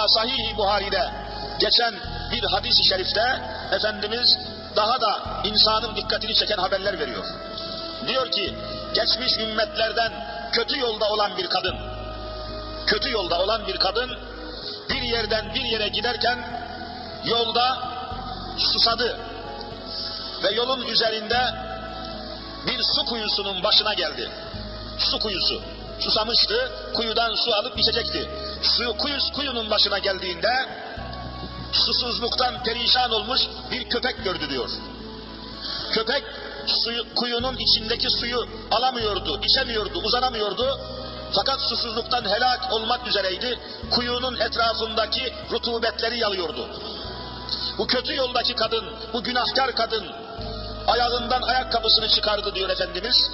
Hatta Sahih-i Buhari'de geçen bir hadis-i şerifte Efendimiz daha da insanın dikkatini çeken haberler veriyor. Diyor ki geçmiş ümmetlerden kötü yolda olan bir kadın, kötü yolda olan bir kadın bir yerden bir yere giderken yolda susadı ve yolun üzerinde bir su kuyusunun başına geldi. Su kuyusu. Susamıştı, kuyudan su alıp içecekti. Su, kuyus, kuyunun başına geldiğinde susuzluktan perişan olmuş bir köpek gördü diyor. Köpek suyu, kuyunun içindeki suyu alamıyordu, içemiyordu, uzanamıyordu. Fakat susuzluktan helak olmak üzereydi. Kuyunun etrafındaki rutubetleri yalıyordu. Bu kötü yoldaki kadın, bu günahkar kadın ayağından ayakkabısını çıkardı diyor Efendimiz.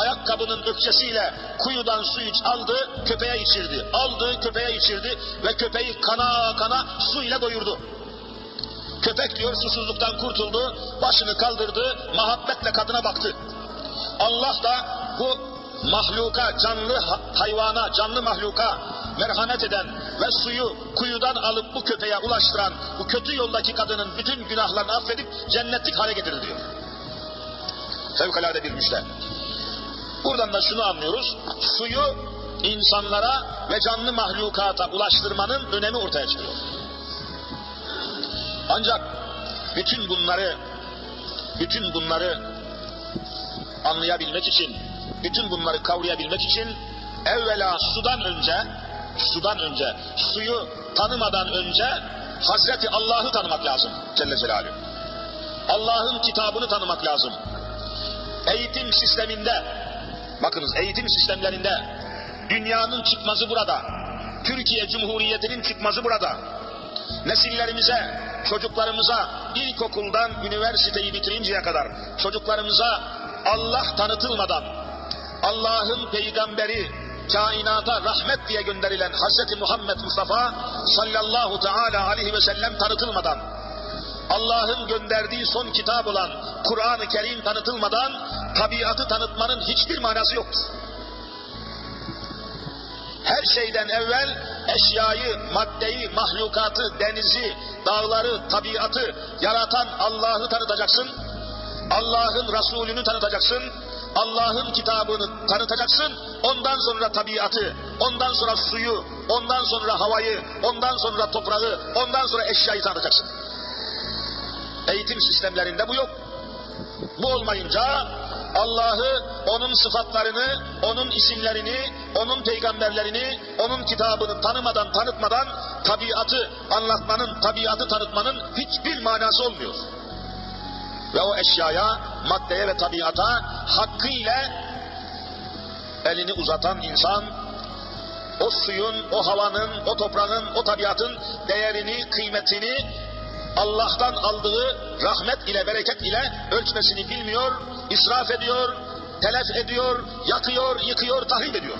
Ayakkabının ökçesiyle kuyudan suyu aldı, köpeğe içirdi. Aldı, köpeğe içirdi ve köpeği kana kana su ile doyurdu. Köpek diyor susuzluktan kurtuldu, başını kaldırdı, muhabbetle kadına baktı. Allah da bu mahluka, canlı hayvana, canlı mahluka merhamet eden ve suyu kuyudan alıp bu köpeğe ulaştıran bu kötü yoldaki kadının bütün günahlarını affedip cennetlik hale getirir diyor. Fevkalade bir müjde. Buradan da şunu anlıyoruz. Suyu insanlara ve canlı mahlukata ulaştırmanın önemi ortaya çıkıyor. Ancak bütün bunları bütün bunları anlayabilmek için, bütün bunları kavrayabilmek için evvela sudan önce sudan önce, suyu tanımadan önce Hazreti Allah'ı tanımak lazım Celle Celaluhu. Allah'ın kitabını tanımak lazım. Eğitim sisteminde, bakınız eğitim sistemlerinde dünyanın çıkmazı burada. Türkiye Cumhuriyeti'nin çıkmazı burada. Nesillerimize, çocuklarımıza ilkokuldan üniversiteyi bitirinceye kadar çocuklarımıza Allah tanıtılmadan Allah'ın peygamberi kainata rahmet diye gönderilen Hz. Muhammed Mustafa sallallahu teala aleyhi ve sellem tanıtılmadan Allah'ın gönderdiği son kitap olan Kur'an-ı Kerim tanıtılmadan tabiatı tanıtmanın hiçbir manası yoktur. Her şeyden evvel eşyayı, maddeyi, mahlukatı, denizi, dağları, tabiatı yaratan Allah'ı tanıtacaksın. Allah'ın Resulünü tanıtacaksın. Allah'ın kitabını tanıtacaksın. Ondan sonra tabiatı, ondan sonra suyu, ondan sonra havayı, ondan sonra toprağı, ondan sonra eşyayı tanıtacaksın. Eğitim sistemlerinde bu yok. Bu olmayınca Allah'ı, onun sıfatlarını, onun isimlerini, onun peygamberlerini, onun kitabını tanımadan, tanıtmadan tabiatı anlatmanın, tabiatı tanıtmanın hiçbir manası olmuyor. Ve o eşyaya, maddeye ve tabiata hakkıyla elini uzatan insan, o suyun, o havanın, o toprağın, o tabiatın değerini, kıymetini Allah'tan aldığı rahmet ile bereket ile ölçmesini bilmiyor, israf ediyor, telef ediyor, yakıyor, yıkıyor, tahrip ediyor.